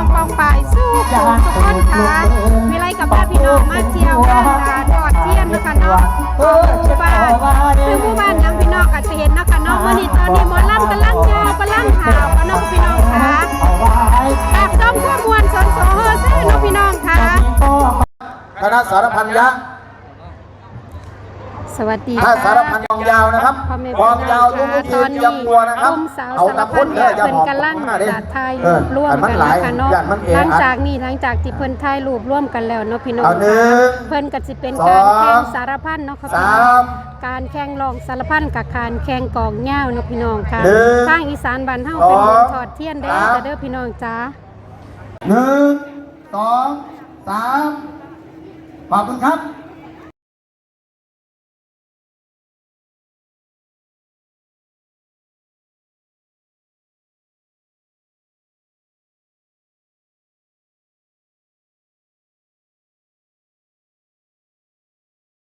องกองป่ายสู้ผู้ทุกคนค่ะมีไรกับแม่พี่น้องมาเที่ยวงานลาทอดเทียนนะคะเนาะผู้บ้านคือผู้บ้านยังพี่น้องอาจจะเห็นนะคะเนาะวันนี้ตอนนี้หมอลำกำลังยาวกำลังหาวกันเนาะพี่น้องค่ะแอบด้อมข้อมวลสนโสเฮอเซ่เนาะพี่น้องค่ะคณะสารพันยะ สวัสดีถ้าค่ะสารพันยองยาวนะครับพ่อแม่ควาพี่มน้ยาอวงทุกค่ะทีตอนเตรีนี้ยมตัวนะครับกลุ่มสาวเอาสารตะพัพุ่นนเนี่เนี่ยยจะเป็นหอบกำลังมาดิจะถ่ายเออร่วมอักันหลายนะคะเนาะย่านมันเอหลังงอัดจากนี้หลังจากที่เพิ่นถ่ายรูปร่วมกันแล้วเนาะพี่น้องเอาหนึ่ค่ะงเพิ่นก็สิเป็นสองการแข่งสารพันเนาะค่ะพี่สาน้องมการแข่งรองสารพันกับการแข่งกองเหย้าเนาะพี่น้องค่ะหนึ่งทางอีสานบ้านเฮาเป็นสองวงถอดเทียนเด้อสามจ้ะเด้อพี่น้องจ้าหนึ่งสองสามขอบคุณครับ